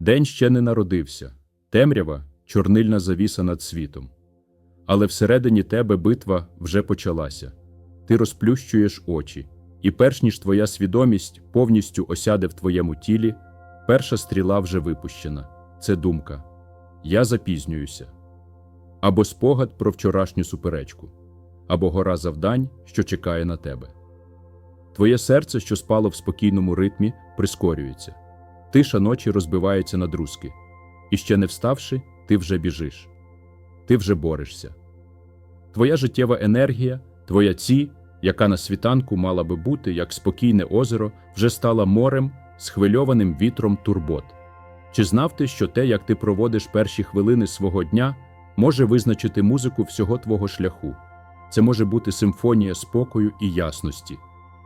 День ще не народився, темрява чорнильна завіса над світом. Але всередині тебе битва вже почалася. Ти розплющуєш очі, і перш ніж твоя свідомість повністю осяде в твоєму тілі, перша стріла вже випущена. Це думка. Я запізнююся. Або спогад про вчорашню суперечку, або гора завдань, що чекає на тебе. Твоє серце, що спало в спокійному ритмі, прискорюється. Тиша ночі розбивається на друзки. І ще не вставши, ти вже біжиш. Ти вже борешся. Твоя життєва енергія, твоя ці, яка на світанку мала би бути як спокійне озеро, вже стала морем, схвильованим вітром турбот. Чи знав ти, що те, як ти проводиш перші хвилини свого дня, може визначити музику всього твого шляху? Це може бути симфонія спокою і ясності,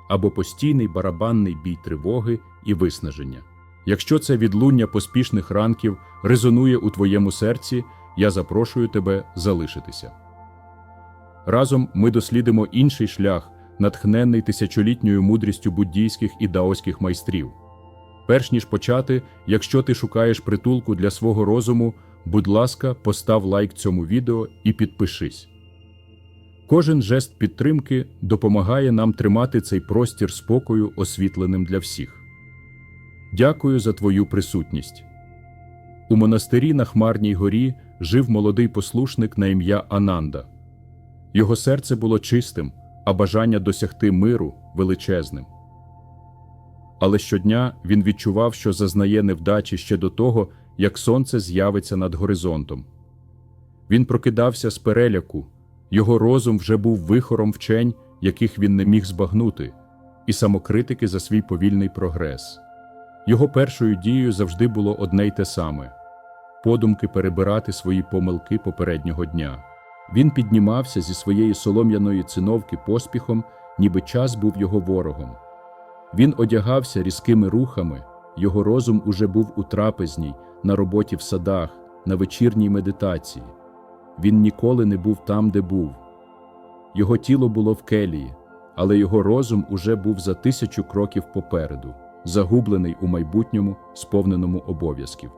або постійний барабанний бій тривоги і виснаження. Якщо це відлуння поспішних ранків резонує у твоєму серці, я запрошую тебе залишитися. Разом ми дослідимо інший шлях, натхнений тисячолітньою мудрістю буддійських і даоських майстрів. Перш ніж почати, якщо ти шукаєш притулку для свого розуму, будь ласка, постав лайк цьому відео і підпишись. Кожен жест підтримки допомагає нам тримати цей простір спокою освітленим для всіх. Дякую за твою присутність. У монастирі на Хмарній горі жив молодий послушник на ім'я Ананда. Його серце було чистим, а бажання досягти миру величезним. Але щодня він відчував, що зазнає невдачі ще до того, як сонце з'явиться над горизонтом. Він прокидався з переляку, його розум вже був вихором вчень, яких він не міг збагнути, і самокритики за свій повільний прогрес. Його першою дією завжди було одне й те саме подумки перебирати свої помилки попереднього дня. Він піднімався зі своєї солом'яної циновки поспіхом, ніби час був його ворогом. Він одягався різкими рухами, його розум уже був у трапезній, на роботі в садах, на вечірній медитації. Він ніколи не був там, де був. Його тіло було в келії, але його розум уже був за тисячу кроків попереду, загублений у майбутньому, сповненому обов'язків.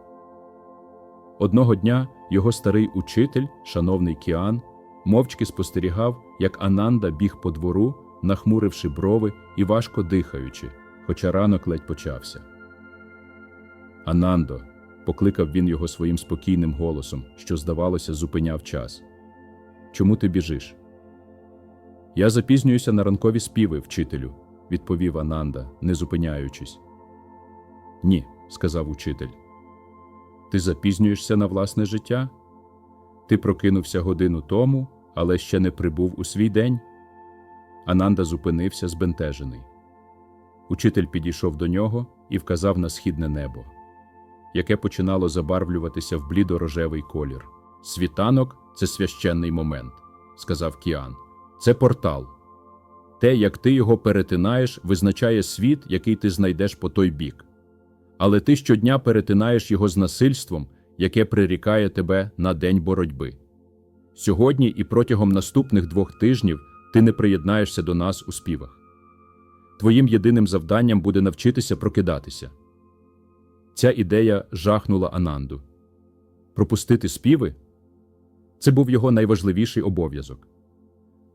Одного дня його старий учитель, шановний Кіан, мовчки спостерігав, як Ананда біг по двору, нахмуривши брови і важко дихаючи, хоча ранок ледь почався. Анандо, покликав він його своїм спокійним голосом, що, здавалося, зупиняв час. Чому ти біжиш? Я запізнююся на ранкові співи, вчителю, відповів Ананда, не зупиняючись. Ні, сказав учитель. Ти запізнюєшся на власне життя? Ти прокинувся годину тому, але ще не прибув у свій день. Ананда зупинився збентежений. Учитель підійшов до нього і вказав на східне небо, яке починало забарвлюватися в блідо-рожевий колір. Світанок це священний момент, сказав Кіан. Це портал. Те, як ти його перетинаєш, визначає світ, який ти знайдеш по той бік. Але ти щодня перетинаєш його з насильством, яке прирікає тебе на день боротьби. Сьогодні і протягом наступних двох тижнів ти не приєднаєшся до нас у співах. Твоїм єдиним завданням буде навчитися прокидатися. Ця ідея жахнула Ананду. Пропустити співи це був його найважливіший обов'язок.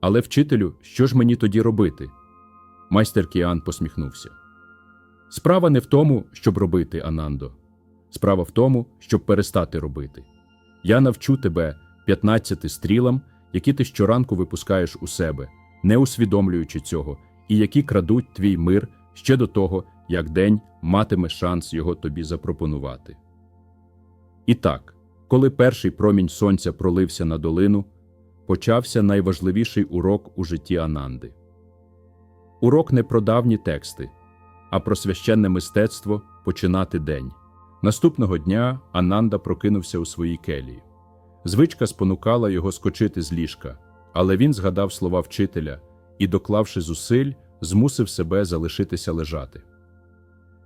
Але, вчителю, що ж мені тоді робити? Майстер Кіан посміхнувся. Справа не в тому, щоб робити, Анандо. Справа в тому, щоб перестати робити. Я навчу тебе 15 стрілам, які ти щоранку випускаєш у себе, не усвідомлюючи цього, і які крадуть твій мир ще до того, як день матиме шанс його тобі запропонувати. І так, коли перший промінь сонця пролився на долину, почався найважливіший урок у житті Ананди. Урок не про давні тексти, а про священне мистецтво починати день. Наступного дня Ананда прокинувся у своїй келії. Звичка спонукала його скочити з ліжка, але він згадав слова вчителя і, доклавши зусиль, змусив себе залишитися лежати.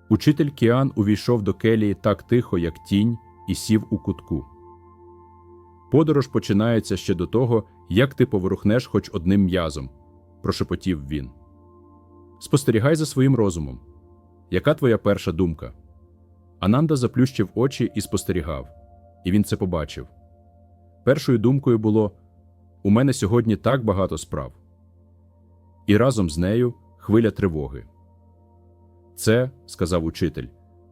Учитель Кіан увійшов до келії так тихо, як тінь, і сів у кутку. Подорож починається ще до того, як ти поворухнеш хоч одним м'язом, прошепотів він. Спостерігай за своїм розумом. Яка твоя перша думка? Ананда заплющив очі і спостерігав, і він це побачив. Першою думкою було: у мене сьогодні так багато справ. І разом з нею хвиля тривоги. Це, сказав учитель,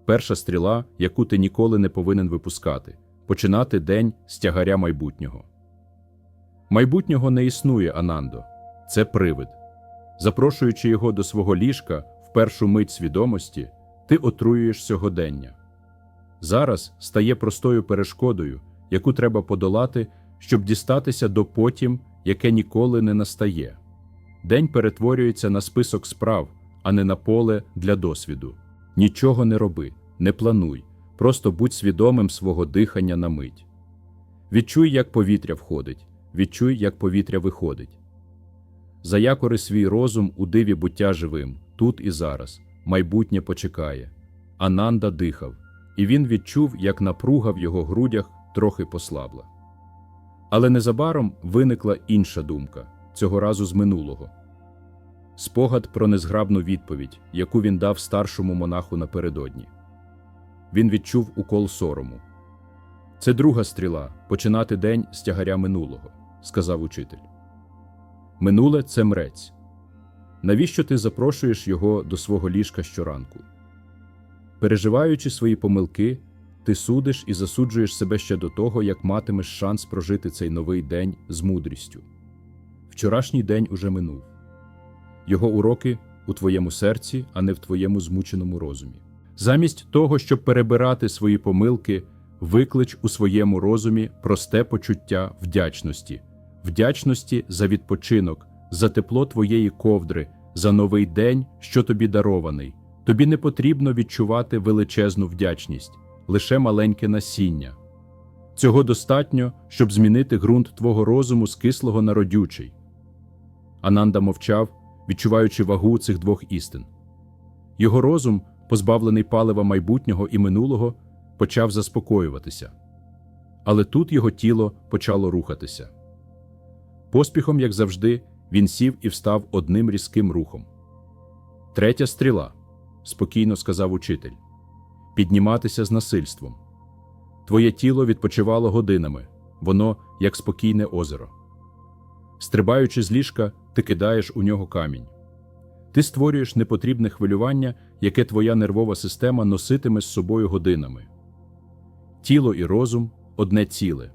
перша стріла, яку ти ніколи не повинен випускати, починати день з тягаря майбутнього. Майбутнього не існує, Анандо, це привид. Запрошуючи його до свого ліжка в першу мить свідомості, ти отруюєш сьогодення. Зараз стає простою перешкодою, яку треба подолати, щоб дістатися до потім, яке ніколи не настає. День перетворюється на список справ, а не на поле для досвіду. Нічого не роби, не плануй, просто будь свідомим свого дихання на мить. Відчуй, як повітря входить, відчуй, як повітря виходить. Заякори свій розум у диві буття живим, тут і зараз, майбутнє почекає. Ананда дихав, і він відчув, як напруга в його грудях трохи послабла. Але незабаром виникла інша думка, цього разу з минулого. Спогад про незграбну відповідь, яку він дав старшому монаху напередодні. Він відчув укол сорому. Це друга стріла починати день з тягаря минулого, сказав учитель. Минуле це мрець. Навіщо ти запрошуєш його до свого ліжка щоранку? Переживаючи свої помилки, ти судиш і засуджуєш себе ще до того, як матимеш шанс прожити цей новий день з мудрістю. Вчорашній день уже минув. Його уроки у твоєму серці, а не в твоєму змученому розумі. Замість того, щоб перебирати свої помилки, виклич у своєму розумі просте почуття вдячності, вдячності за відпочинок, за тепло твоєї ковдри, за новий день, що тобі дарований. Тобі не потрібно відчувати величезну вдячність, лише маленьке насіння. Цього достатньо, щоб змінити ґрунт твого розуму з кислого на родючий. Ананда мовчав, відчуваючи вагу цих двох істин. Його розум, позбавлений палива майбутнього і минулого, почав заспокоюватися. Але тут його тіло почало рухатися. Поспіхом, як завжди, він сів і встав одним різким рухом. Третя стріла, спокійно сказав учитель, підніматися з насильством. Твоє тіло відпочивало годинами, воно як спокійне озеро. Стрибаючи з ліжка, ти кидаєш у нього камінь. Ти створюєш непотрібне хвилювання, яке твоя нервова система носитиме з собою годинами. Тіло і розум одне ціле.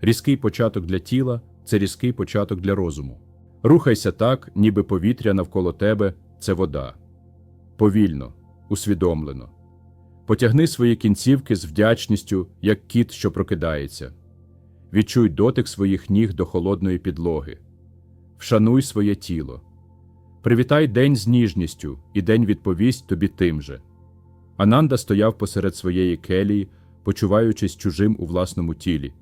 Різкий початок для тіла це різкий початок для розуму. Рухайся так, ніби повітря навколо тебе це вода. Повільно, усвідомлено. Потягни свої кінцівки з вдячністю, як кіт, що прокидається. Відчуй дотик своїх ніг до холодної підлоги. Вшануй своє тіло. Привітай день з ніжністю, і день відповість тобі тим же. Ананда стояв посеред своєї келії, почуваючись чужим у власному тілі,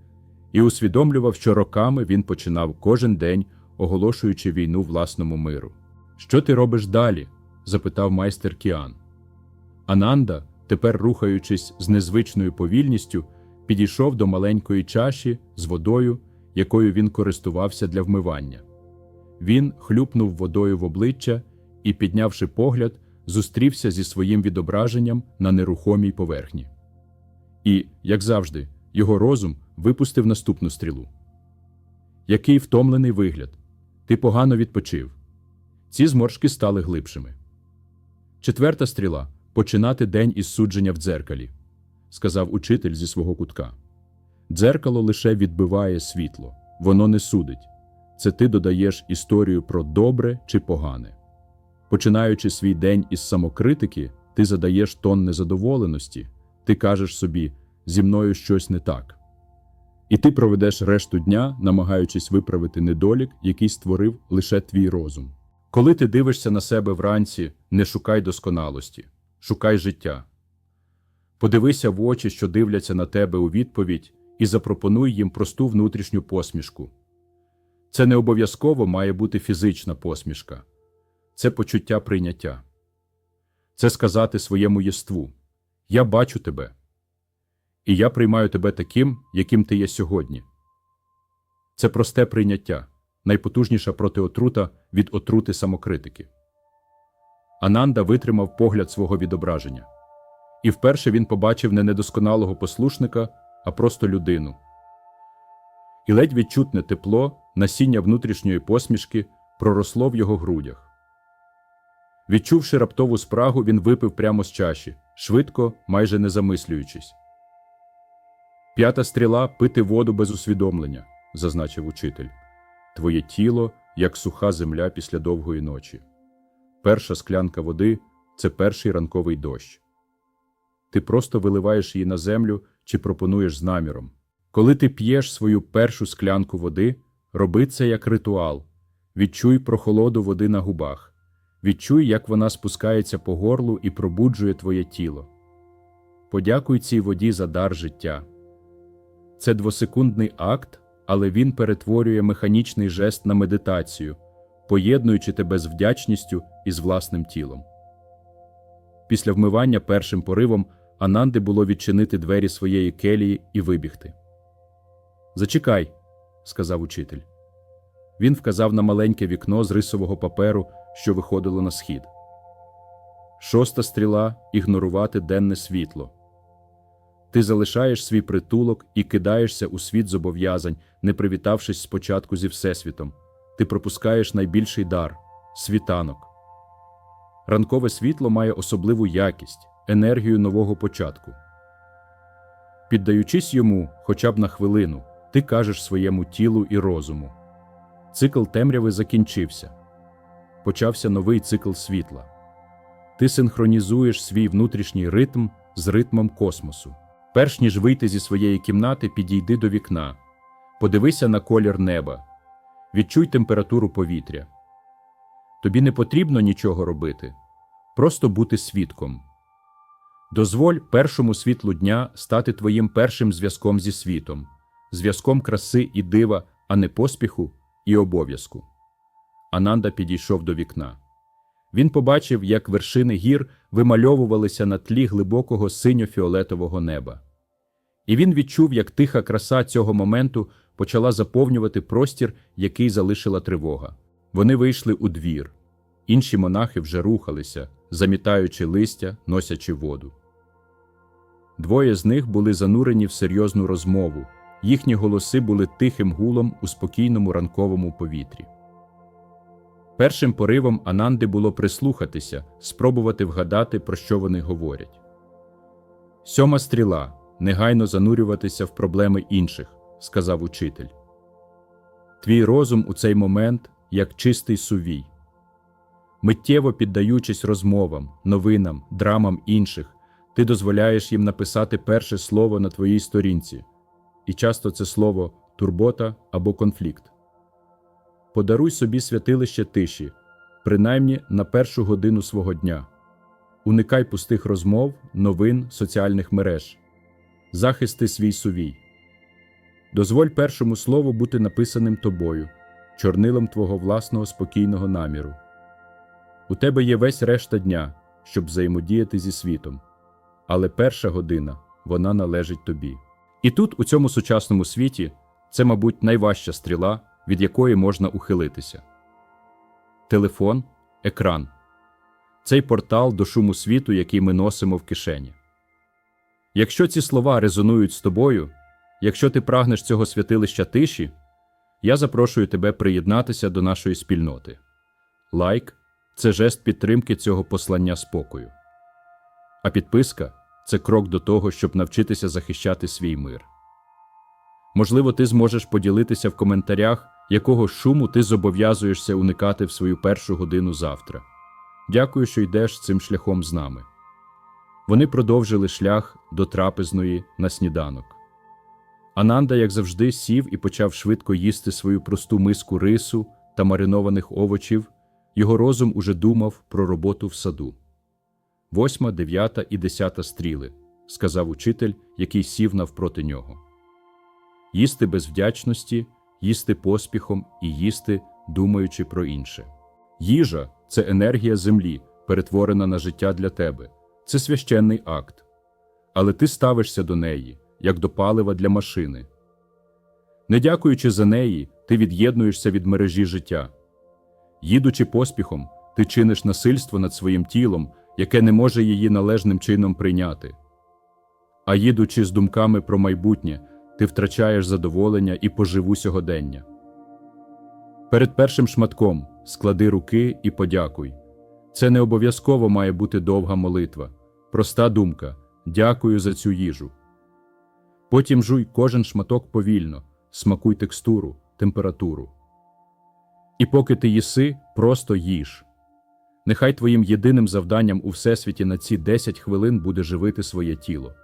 і усвідомлював, що роками він починав кожен день, оголошуючи війну власному миру. Що ти робиш далі? запитав майстер Кіан. Ананда, тепер рухаючись з незвичною повільністю, підійшов до маленької чаші з водою, якою він користувався для вмивання. Він хлюпнув водою в обличчя і, піднявши погляд, зустрівся зі своїм відображенням на нерухомій поверхні. І, як завжди, його розум випустив наступну стрілу. Який втомлений вигляд! Ти погано відпочив. Ці зморшки стали глибшими. Четверта стріла починати день із судження в дзеркалі, сказав учитель зі свого кутка. Дзеркало лише відбиває світло, воно не судить. Це ти додаєш історію про добре чи погане. Починаючи свій день із самокритики, ти задаєш тон незадоволеності, ти кажеш собі, зі мною щось не так. І ти проведеш решту дня, намагаючись виправити недолік, який створив лише твій розум. Коли ти дивишся на себе вранці, не шукай досконалості, шукай життя. Подивися в очі, що дивляться на тебе у відповідь, і запропонуй їм просту внутрішню посмішку. Це не обов'язково має бути фізична посмішка, це почуття прийняття. Це сказати своєму єству Я бачу тебе, і я приймаю тебе таким, яким ти є сьогодні. Це просте прийняття, найпотужніша протиотрута від отрути самокритики. Ананда витримав погляд свого відображення. І вперше він побачив не недосконалого послушника, а просто людину. І ледь відчутне тепло, насіння внутрішньої посмішки проросло в його грудях. Відчувши раптову спрагу, він випив прямо з чаші, швидко, майже не замислюючись. П'ята стріла пити воду без усвідомлення, зазначив учитель. Твоє тіло, як суха земля після довгої ночі. Перша склянка води це перший ранковий дощ. Ти просто виливаєш її на землю чи пропонуєш з наміром. Коли ти п'єш свою першу склянку води, роби це як ритуал. Відчуй прохолоду води на губах. Відчуй, як вона спускається по горлу і пробуджує твоє тіло. Подякуй цій воді за дар життя. Це двосекундний акт, але він перетворює механічний жест на медитацію, поєднуючи тебе з вдячністю і з власним тілом. Після вмивання першим поривом Ананди було відчинити двері своєї келії і вибігти. Зачекай, сказав учитель. Він вказав на маленьке вікно з рисового паперу, що виходило на схід. Шоста стріла ігнорувати денне світло. Ти залишаєш свій притулок і кидаєшся у світ зобов'язань, не привітавшись спочатку зі Всесвітом. Ти пропускаєш найбільший дар світанок. Ранкове світло має особливу якість, енергію нового початку. Піддаючись йому хоча б на хвилину, ти кажеш своєму тілу і розуму. Цикл темряви закінчився. Почався новий цикл світла. Ти синхронізуєш свій внутрішній ритм з ритмом космосу. Перш ніж вийти зі своєї кімнати, підійди до вікна, подивися на колір неба, відчуй температуру повітря. Тобі не потрібно нічого робити, просто бути свідком. Дозволь першому світлу дня стати твоїм першим зв'язком зі світом, зв'язком краси і дива, а не поспіху і обов'язку. Ананда підійшов до вікна. Він побачив, як вершини гір вимальовувалися на тлі глибокого синьо-фіолетового неба. І він відчув, як тиха краса цього моменту почала заповнювати простір, який залишила тривога. Вони вийшли у двір. Інші монахи вже рухалися, замітаючи листя, носячи воду. Двоє з них були занурені в серйозну розмову, їхні були тихим гулом у спокійному ранковому повітрі. Першим поривом Ананди було прислухатися, спробувати вгадати, про що вони говорять. Сьома стріла негайно занурюватися в проблеми інших, сказав учитель. Твій розум у цей момент як чистий сувій. Миттєво піддаючись розмовам, новинам, драмам інших, ти дозволяєш їм написати перше слово на твоїй сторінці, і часто це слово турбота або конфлікт. Подаруй собі святилище тиші, принаймні на першу годину свого дня. Уникай пустих розмов, новин, соціальних мереж, захисти свій сувій. Дозволь першому слову бути написаним тобою, чорнилом твого власного спокійного наміру. У тебе є весь решта дня, щоб взаємодіяти зі світом, але перша година вона належить тобі. І тут, у цьому сучасному світі, це, мабуть, найважча стріла, від якої можна ухилитися. Телефон, екран цей портал до шуму світу, який ми носимо в кишені. Якщо ці слова резонують з тобою, якщо ти прагнеш цього святилища тиші, я запрошую тебе приєднатися до нашої спільноти. Лайк це жест підтримки цього послання спокою. А підписка це крок до того, щоб навчитися захищати свій мир. Можливо, ти зможеш поділитися в коментарях, якого шуму ти зобов'язуєшся уникати в свою першу годину завтра. Дякую, що йдеш цим шляхом з нами. Вони продовжили шлях до трапезної на сніданок. Ананда, як завжди, сів і почав швидко їсти свою просту миску рису та маринованих овочів. Його розум уже думав про роботу в саду. Восьма, дев'ята і десята стріли, сказав учитель, який сів навпроти нього. Їсти без вдячності, їсти поспіхом і їсти, думаючи про інше. Їжа це енергія землі, перетворена на життя для тебе, це священний акт. Але ти ставишся до неї, як до палива для машини. Не дякуючи за неї, ти від'єднуєшся від мережі життя. Їдучи поспіхом, ти чиниш насильство над своїм тілом, яке не може її належним чином прийняти. А їдучи з думками про майбутнє, ти втрачаєш задоволення і поживу сьогодення. Перед першим шматком склади руки і подякуй. Це не обов'язково має бути довга молитва, проста думка дякую за цю їжу. Потім жуй кожен шматок повільно, смакуй текстуру, температуру. І поки ти їси, просто їж. Нехай твоїм єдиним завданням у всесвіті на ці 10 хвилин буде живити своє тіло.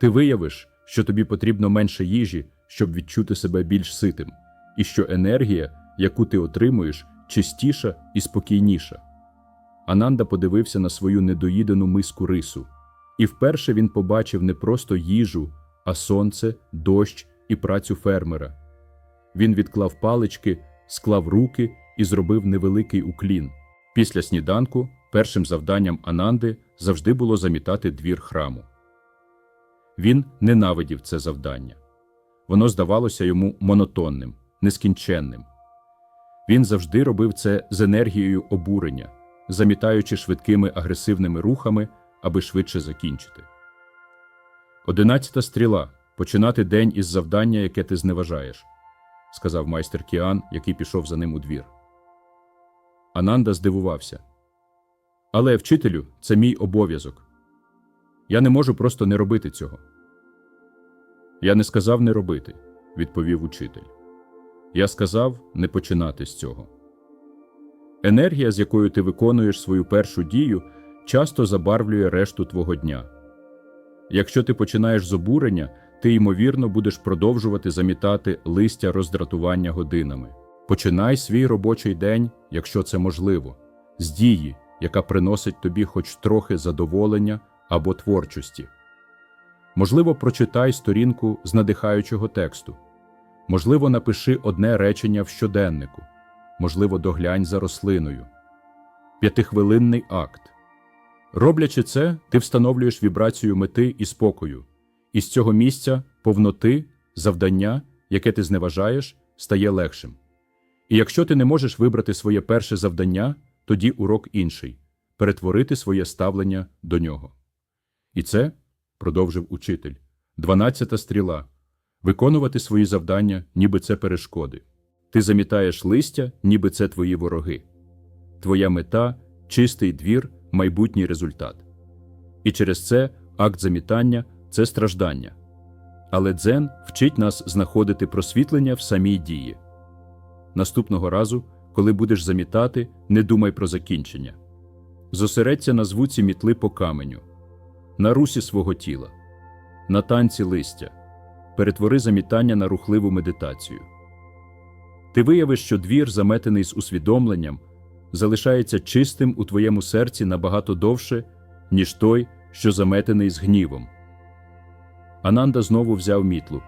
Ти виявиш, що тобі потрібно менше їжі, щоб відчути себе більш ситим, і що енергія, яку ти отримуєш, чистіша і спокійніша. Ананда подивився на свою недоїдену миску рису, і вперше він побачив не просто їжу, а сонце, дощ і працю фермера. Він відклав палички, склав руки і зробив невеликий уклін. Після сніданку першим завданням Ананди завжди було замітати двір храму. Він ненавидів це завдання. Воно здавалося йому монотонним, нескінченним. Він завжди робив це з енергією обурення, замітаючи швидкими агресивними рухами, аби швидше закінчити. Одинадцята стріла починати день із завдання, яке ти зневажаєш, сказав майстер Кіан, який пішов за ним у двір. Ананда здивувався. Але, вчителю, це мій обов'язок. Я не можу просто не робити цього. Я не сказав не робити, відповів учитель. Я сказав не починати з цього. Енергія, з якою ти виконуєш свою першу дію, часто забарвлює решту твого дня. Якщо ти починаєш з обурення, ти ймовірно будеш продовжувати замітати листя роздратування годинами. Починай свій робочий день, якщо це можливо, з дії, яка приносить тобі хоч трохи задоволення або творчості. Можливо, прочитай сторінку з надихаючого тексту. Можливо, напиши одне речення в щоденнику. Можливо, доглянь за рослиною. П'ятихвилинний акт. Роблячи це, ти встановлюєш вібрацію мети і спокою, і з цього місця повноти, завдання, яке ти зневажаєш, стає легшим. І якщо ти не можеш вибрати своє перше завдання, тоді урок інший перетворити своє ставлення до нього. І це, продовжив учитель, дванадцята стріла виконувати свої завдання, ніби це перешкоди. Ти замітаєш листя, ніби це твої вороги. Твоя мета чистий двір, майбутній результат. І через це акт замітання це страждання. Але дзен вчить нас знаходити просвітлення в самій дії. Наступного разу, коли будеш замітати, не думай про закінчення. Зосередься на звуці мітли по каменю, на русі свого тіла, на танці листя, перетвори замітання на рухливу медитацію. Ти виявиш, що двір, заметений з усвідомленням, залишається чистим у твоєму серці набагато довше, ніж той, що заметений з гнівом. Ананда знову взяв мітлу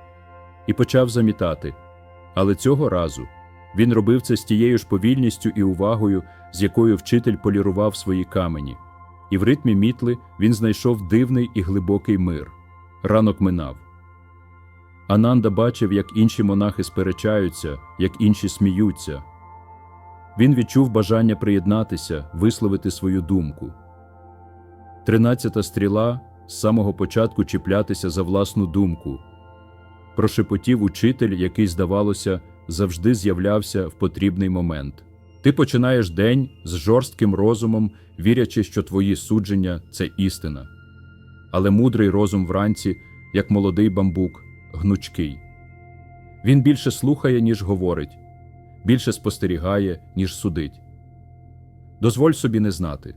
і почав замітати, але цього разу він робив це з тією ж повільністю і увагою, з якою вчитель полірував свої камені, і в ритмі мітли він знайшов дивний і глибокий мир. Ранок минав. Ананда бачив, як інші монахи сперечаються, як інші сміються. Він відчув бажання приєднатися, висловити свою думку. Тринадцята стріла з самого початку чіплятися за власну думку. Прошепотів учитель, який, здавалося, завжди з'являвся в потрібний момент. Ти починаєш день з жорстким розумом, вірячи, що твої судження це істина. Але мудрий розум вранці, як молодий бамбук, гнучкий. Він більше слухає, ніж говорить, більше спостерігає, ніж судить. Дозволь собі не знати.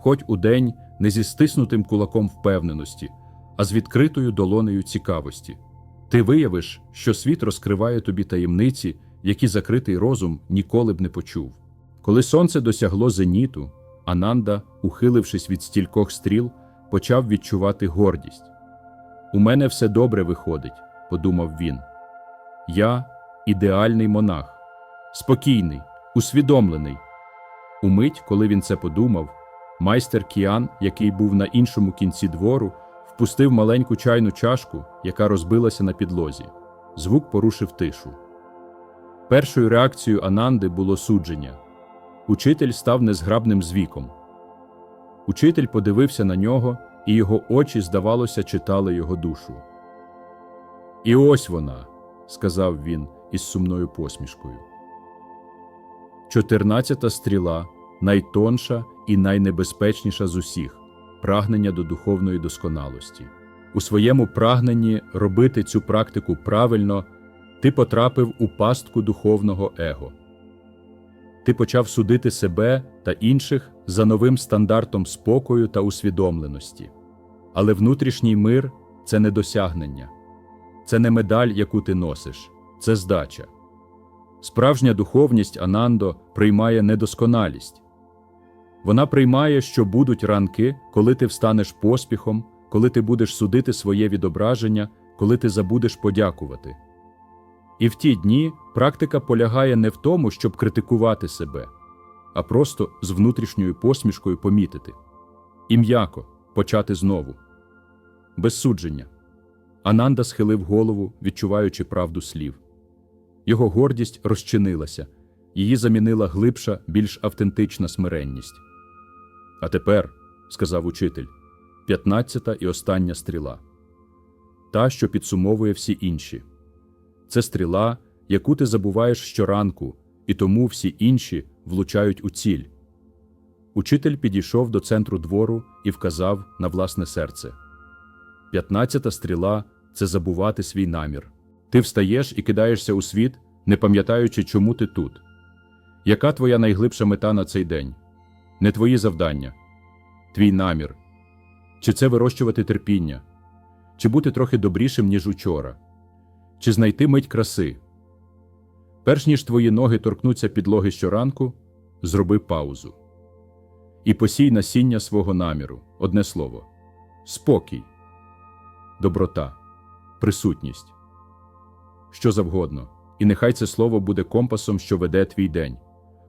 Входь у день не зі стиснутим кулаком впевненості, а з відкритою долонею цікавості. Ти виявиш, що світ розкриває тобі таємниці, які закритий розум ніколи б не почув. Коли сонце досягло зеніту, Ананда, ухилившись від стількох стріл, почав відчувати гордість. У мене все добре виходить, подумав він. Я ідеальний монах, спокійний, усвідомлений. Умить, коли він це подумав, майстер Кіан, який був на іншому кінці двору, впустив маленьку чайну чашку, яка розбилася на підлозі. Звук порушив тишу. Першою реакцією Ананди було судження. Учитель став незграбним з віком. Учитель подивився на нього, і його очі, здавалося, читали його душу. І ось вона, сказав він із сумною посмішкою. Чотирнадцята стріла найтонша і найнебезпечніша з усіх прагнення до духовної досконалості. У своєму прагненні робити цю практику правильно, ти потрапив у пастку духовного его. Ти почав судити себе та інших за новим стандартом спокою та усвідомленості. Але внутрішній мир це не досягнення, це не медаль, яку ти носиш, це здача. Справжня духовність Анандо приймає недосконалість. Вона приймає, що будуть ранки, коли ти встанеш поспіхом, коли ти будеш судити своє відображення, коли ти забудеш подякувати. І в ті дні практика полягає не в тому, щоб критикувати себе, а просто з внутрішньою посмішкою помітити і м'яко почати знову. Без судження. Ананда схилив голову, відчуваючи правду слів. Його гордість розчинилася, її замінила глибша, більш автентична смиренність. А тепер, сказав учитель, п'ятнадцята і остання стріла та, що підсумовує всі інші. Це стріла, яку ти забуваєш щоранку, і тому всі інші влучають у ціль. Учитель підійшов до центру двору і вказав на власне серце. П'ятнадцята стріла це забувати свій намір. Ти встаєш і кидаєшся у світ, не пам'ятаючи, чому ти тут. Яка твоя найглибша мета на цей день? Не твої завдання, твій намір. Чи це вирощувати терпіння, чи бути трохи добрішим, ніж учора, чи знайти мить краси. Перш ніж твої ноги торкнуться підлоги щоранку, зроби паузу. І посій насіння свого наміру, одне слово спокій, доброта, присутність, що завгодно, і нехай це слово буде компасом, що веде твій день.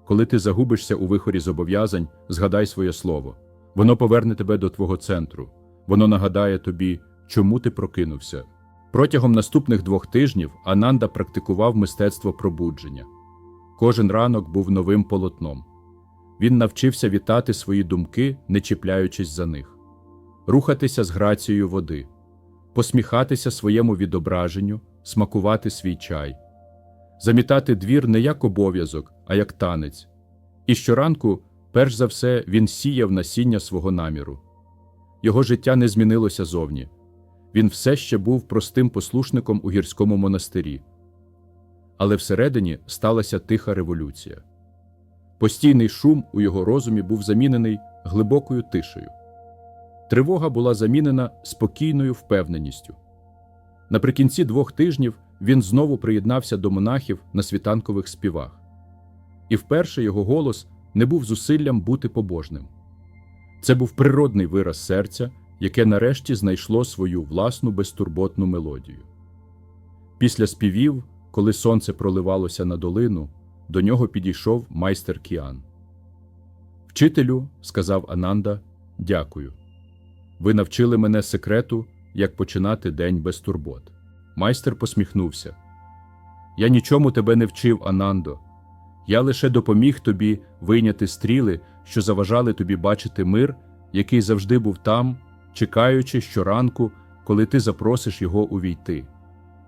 Коли ти загубишся у вихорі зобов'язань, згадай своє слово. Воно поверне тебе до твого центру, воно нагадає тобі, чому ти прокинувся. Протягом наступних двох тижнів Ананда практикував мистецтво пробудження. Кожен ранок був новим полотном. Він навчився вітати свої думки, не чіпляючись за них, рухатися з грацією води, посміхатися своєму відображенню, смакувати свій чай, замітати двір не як обов'язок, а як танець. І щоранку, перш за все, він сіяв насіння свого наміру. Його життя не змінилося зовні. Він все ще був простим послушником у гірському монастирі. Але всередині сталася тиха революція. Постійний шум у його розумі був замінений глибокою тишею. Тривога була замінена спокійною впевненістю. Наприкінці двох тижнів він знову приєднався до монахів на світанкових співах. І вперше його голос не був зусиллям бути побожним. Це був природний вираз серця, яке нарешті знайшло свою власну безтурботну мелодію. Після співів, коли сонце проливалося на долину, до нього підійшов майстер Кіан. Вчителю, сказав Ананда, дякую. Ви навчили мене секрету, як починати день без турбот. Майстер посміхнувся. Я нічому тебе не вчив, Анандо. Я лише допоміг тобі вийняти стріли, що заважали тобі бачити мир, який завжди був там, чекаючи щоранку, коли ти запросиш його увійти.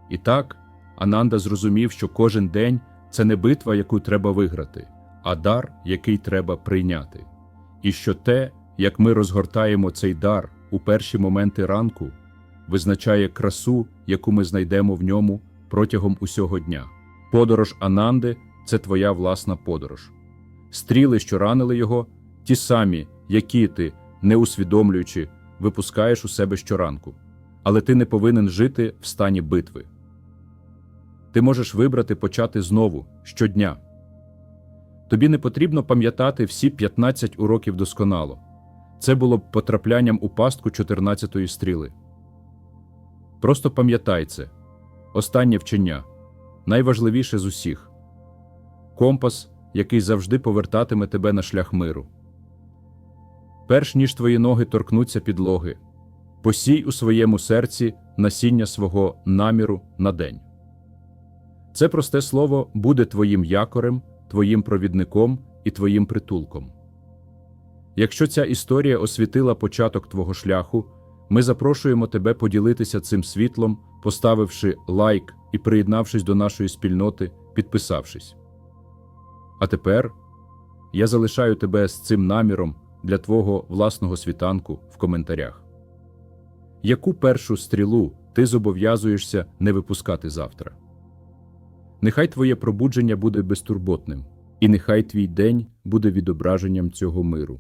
І так, Ананда зрозумів, що кожен день це не битва, яку треба виграти, а дар, який треба прийняти. І що те, як ми розгортаємо цей дар у перші моменти ранку, визначає красу, яку ми знайдемо в ньому протягом усього дня. Подорож Ананди це твоя власна подорож. Стріли, що ранили його, ті самі, які ти, не усвідомлюючи, випускаєш у себе щоранку, але ти не повинен жити в стані битви. Ти можеш вибрати почати знову щодня. Тобі не потрібно пам'ятати всі 15 уроків досконало. Це було б потраплянням у пастку 14-ї стріли. Просто пам'ятай це останнє вчення найважливіше з усіх компас, який завжди повертатиме тебе на шлях миру. Перш ніж твої ноги торкнуться підлоги, посій у своєму серці насіння свого наміру на день. Це просте слово буде твоїм якорем, твоїм провідником і твоїм притулком. Якщо ця історія освітила початок твого шляху, ми запрошуємо тебе поділитися цим світлом, поставивши лайк і приєднавшись до нашої спільноти, підписавшись. А тепер я залишаю тебе з цим наміром для твого власного світанку в коментарях. Яку першу стрілу ти зобов'язуєшся не випускати завтра? Нехай твоє пробудження буде безтурботним, і нехай твій день буде відображенням цього миру.